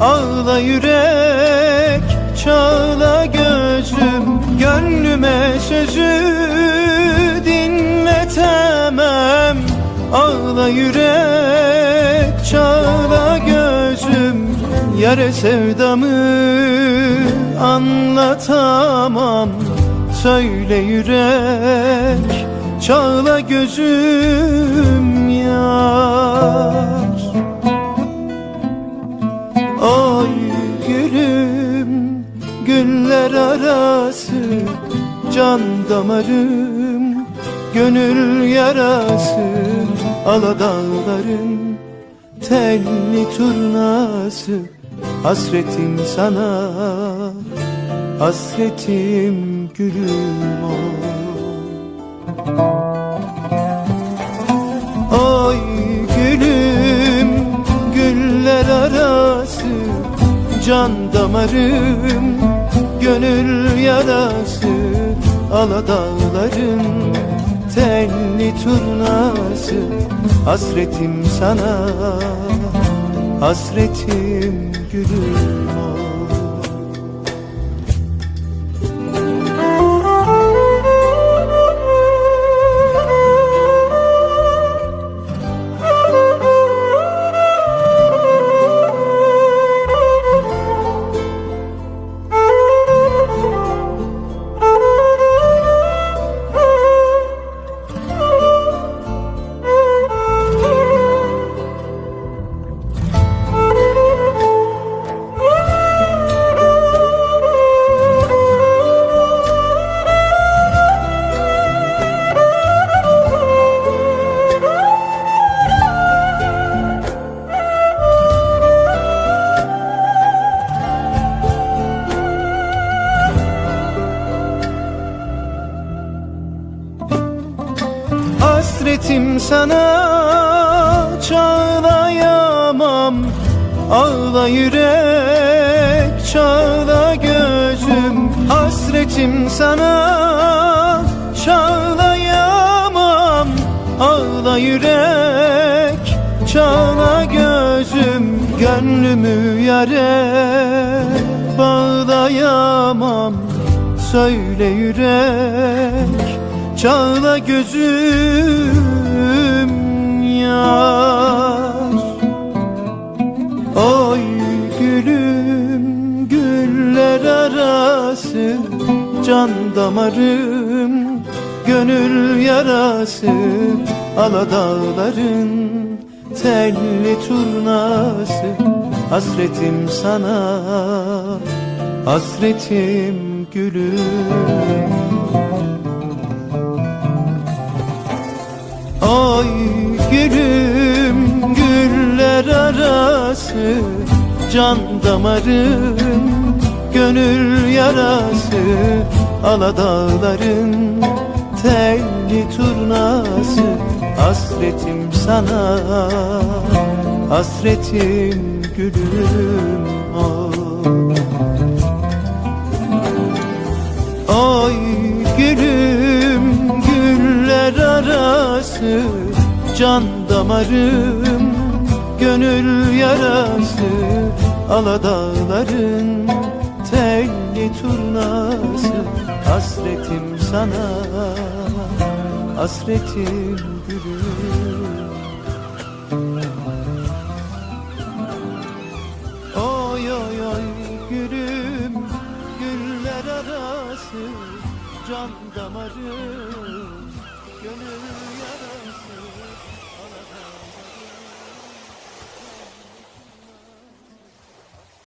Ağla yürek, çağla gözüm Gönlüme sözü dinletemem Ağla yürek, çağla gözüm Yare sevdamı anlatamam. Söyle yürek, çağla gözüm yar damarım gönül yarası Aladağların telli turnası. Hasretim sana Hasretim gülüm o. Ay gülüm güller arası Can damarım gönül yarası Aladağların telli turnası Hasretim sana Hasretim gülüm. o Hasretim sana çağlayamam? Ağla yürek çağla gözüm. Hasretim sana çağlayamam. Ağla yürek çağla gözüm. Gönlümü yare bağlayamam. Söyle yürek Çağla gözüm yar. Oy gülüm güller arası Can damarım gönül yarası. Aladağların telli turnası Hasretim sana Hasretim gülüm Ay gülüm güller arası Can damarım gönül yarası Aladağların telli turnası Hasretim sana Hasretim gülüm Ay gülüm güller arası Can damarım gönül yarası Aladağların telli turnası. Hasretim sana Hasretim gülüm. Oy oy oy gülüm güller arası Can damarım gönül yarası